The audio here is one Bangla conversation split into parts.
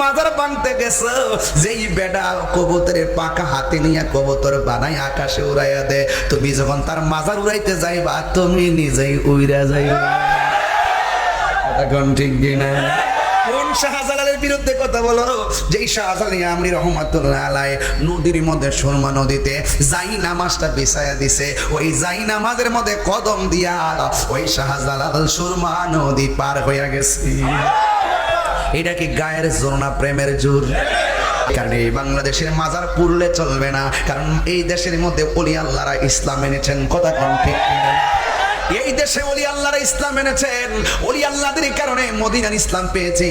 মাজার গেছে। যেই বেডা কবুতরের পাকা হাতে নিয়ে কবুতর বানাই আকাশে উড়াইয়া দে। তুমি যখন তার মাজার উড়াইতে যাইবা, তুমি নিজেই উইরা যাইবা। ঠিক কিনা? কোন শাহজালালের বিরুদ্ধে কথা বলো। যেই শাহজালাল আমরি রহমাতুল্লাহ আলাই নদীর মধ্যে সুরমা নদীতে যাই নামাজটা বিছায়া দিছে। ওই যাই নামাজের মধ্যে কদম দিয়া ওই শাহজালাল সুরমা নদী পার হইয়া গেছে। এটা কি গায়ের জোর না প্রেমের জোর? কারণ এই বাংলাদেশের মাজার পুরলে চলবে না। কারণ এই দেশের মধ্যে অলি আল্লাহরা ইসলাম এনেছেন, কথা কম ঠিক? এই দেশে অলি আল্লাহরা ইসলাম এনেছেন। অলি আল্লাহদের কারণে মদিনার ইসলাম পেয়েছে।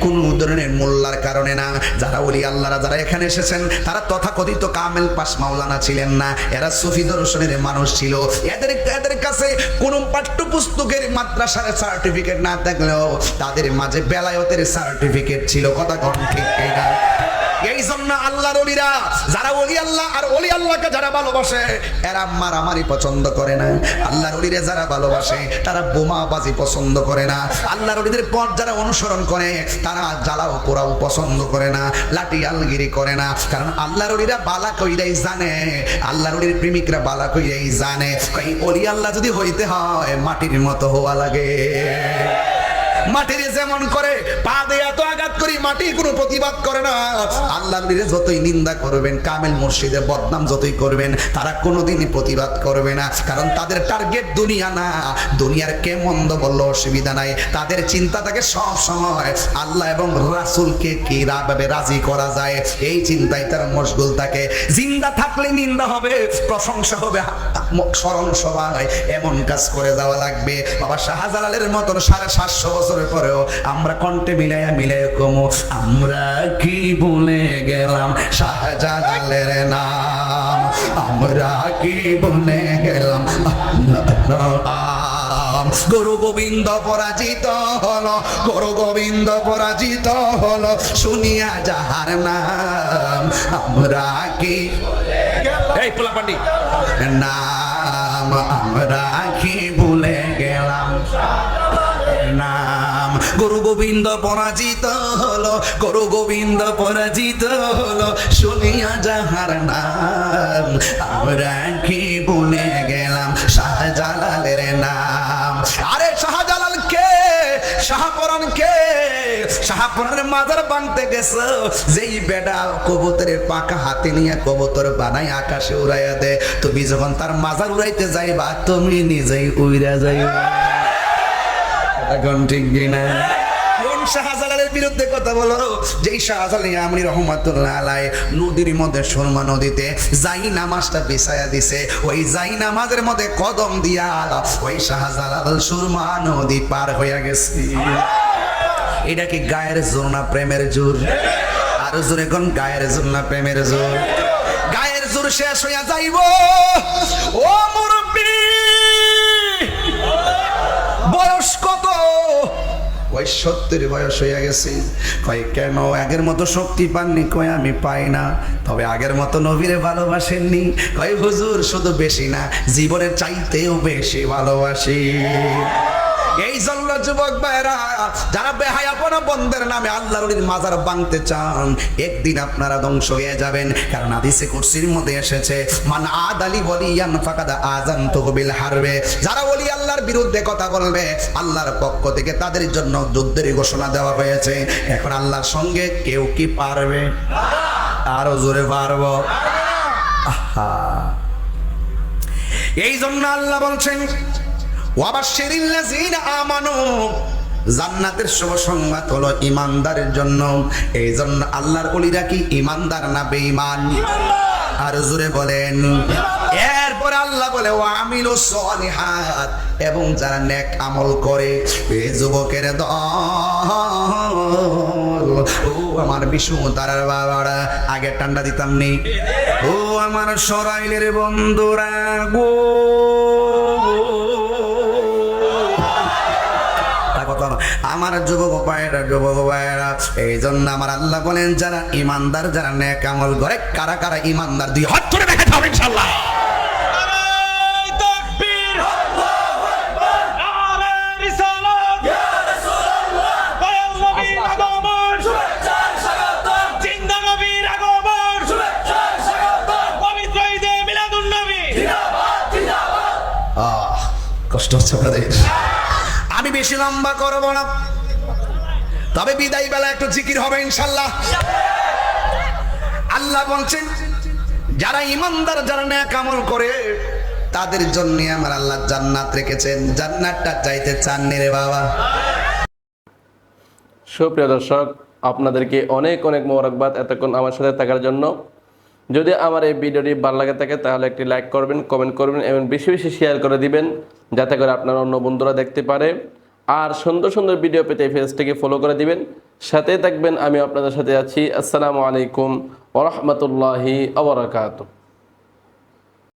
কোন ধরনের মোল্লার কারণে না। যারা অলি আল্লাহরা যারা এখানে এসেছেন, তারা তথাকথিত কামেল পাস মাওলানা ছিলেন না। এরা সুফি দর্শনের মানুষ ছিল। এদের এদের কাছে কোন পাঠ্যপুস্তকের মাদ্রাসার সার্টিফিকেট না থাকলেও তাদের মাঝে বেলায়তের সার্টিফিকেট ছিল। কথা কন ঠিক কিনা? এই জন্য আল্লাহর অলিরা যারা অলি আল্লাহ আর অলি আল্লাহকে যারা ভালোবাসে, এরা মারামারি পছন্দ করে না। আল্লাহর অলিরে যারা ভালোবাসে, তারা বোমাবাজি পছন্দ করে না। আল্লাহর অলিদের পথ যারা অনুসরণ করে, তারা জ্বালাও পোড়াও পছন্দ করে না, লাঠি আলগিরি করে না। কারণ আল্লাহর অলিরা বালা কইরাই জানে, আল্লাহর অলির প্রেমিকরা বালা কইরাই জানে। এই অলি আল্লাহ যদি হইতে হয়, মাটির মতো হওয়া লাগে। মাটির যেমন করে, পা দিয়ে এত আঘাত করি, মাটি কোনো প্রতিবাদ করে না। আল্লাহ যতই নিন্দা করবেন, কামেল মুর্শিদের বদনাম যতই করবেন, তারা কোনোদিনই প্রতিবাদ করবে না। কারণ তাদের টার্গেট দুনিয়া না। দুনিয়ার কে মন্দ বলল, অসুবিধা নাই। তাদের চিন্তা থাকে সব সময়, আল্লাহ এবং রাসুলকে কি ভাবে রাজি করা যায়? এই চিন্তায় তারা মশগুল থাকে। জিন্দা থাকলে নিন্দা হবে, প্রশংসা হবে, স্মরণ সভায় এমন কাজ করে যাওয়া লাগবে। বাবা শাহজালালের মতন সাড়ে সাতশো বছরের পরেও আমরা কণ্ঠে মিলাইয়া মিলাই কমো। আমরা কি ভুলে গেলাম শাহজালালের নাম? আমরা কি ভুলে গেলাম গুরু গোবিন্দ পরাজিত হলো গুরু গোবিন্দ পরাজিত হলো শুনিয়া যাহার নাম আমরা কি এই পোলা পান্ডি। নাম আমরা কি ভুলে গেলাম? নাম। গুরু গোবিন্দ পরাজিত হলো, গুরু গোবিন্দ পরাজিত হলো, শুনিয়া যাহার নাম, আমরা কি ভুলে গেলাম শাহজালালের নাম। আরে শাহজালাল কে? শাহপরান কে? শাহপরানের মাজার বানতে গেছে? যেই বেডা কবুতরের পাকা হাতে নিয়ে কবুতর বানাই আকাশে উড়াইয়া দে তুমি যখন তার মাজার উড়াইতে যাইবা, তুমি নিজেই উইরা যাইবা। এখন ঠিক কিনা? কোন শাহজালালের বিরুদ্ধে কথা বলো? যেই আলাই নদীর মধ্যে সুরমা নদীতে যাই নামাজটা বিছায়া দিছে, ওই যাই নামাজের মধ্যে কদম দিয়া ওই শাহজালাল সুরমা নদী পার হইয়া এটা কি গায়ের জোর না প্রেমের জোর? আর জোরে কোন গায়ের জোর না প্রেমের জোর? গায়ের জোর শেষ হইয়া যাইব। ও মুরব্বী, বয়স কত? ওই সত্তর বয়স হয়ে গেছে। কয়, কেন আগের মতো শক্তি পাননি? কয়, আমি পাই না। তবে আগের মতো নবীরে ভালোবাসেননি। কয়, হুজুর, শুধু বেশি না, জীবনের চাইতেও বেশি ভালোবাসি। এই জন্য যুবক ভাইরা যারা বেহায়াপনা বন্ধের নামে আল্লাহর ওলির মাজার ভাঙতে চান, একদিন আপনারা ধ্বংস হয়ে যাবেন। কারণ আদিসে কুরসির মধ্যে এসেছে, মান আদালি বলিয়ান ফাকাদা আজান তহবিল হারবে। যারা ওলি আল্লাহর বিরুদ্ধে কথা বলবে, আল্লাহর পক্ষ থেকে তাদের জন্য যুদ্ধের ঘোষণা দেওয়া হয়েছে। এখন আল্লাহর সঙ্গে কেউ কি পারবে? আরও জোরে পারব। আহা। এই জন্য আল্লাহ বলছেন আমানু। জান্নাতের শুভ সংবাদ হলো ইমানদারের জন্য। এই জন্য আল্লাহর ওলিরা কি ইমানদার না বেঈমান? আর জোরে বলেন। এরপরে আল্লাহ বলে ও আমিলু সলিহাত। এবং যারা নেক আমল করে এই যুবকের দল ও আমার বিষ্ণু তারার বাবারা আগে ঠান্ডা দিতাম নি। ও আমার সরাইলের বন্ধুরা গো। আমার যুবক ভাইয়েরা যুবক ভাইয়েরা এই জন্য আমার আল্লাহ বলেন যারা ইমানদার যারা নেক আমল করে কারা কারা ইমানদার দুই হাত ধরে দেখাতে হবে ইনশাআল্লাহ। কষ্ট হচ্ছে আমি বেশি লম্বা করব না। তবে বিদায় বেলা একটু জিকির হবে ইনশাল্লাহ। আল্লাহ বলছেন, যারা ইমানদার, যারা ন্যাক আমল করে, তাদের জন্য আমার আল্লাহ জান্নাত রেখেছেন। জান্নাতটা চাইতে চাননি রে বাবা। সুপ্রিয় দর্শক, আপনাদেরকে অনেক অনেক মোবারকবাদ এতক্ষণ আমার সাথে থাকার জন্য। যদি আমার এই ভিডিওটি ভালো লাগে থাকে, তাহলে একটি লাইক করবেন, কমেন্ট করবেন এবং বেশি বেশি শেয়ার করে দিবেন, যাতে করে আপনার অন্য বন্ধুরা দেখতে পারে। আর সুন্দর সুন্দর ভিডিও পেতে পেজটিকে ফলো করে দিবেন। সাথে থাকবেন আমি আপনাদের সাথে আছি। আসসালামু আলাইকুম ওরহমতুল্লাহি আবরাকাত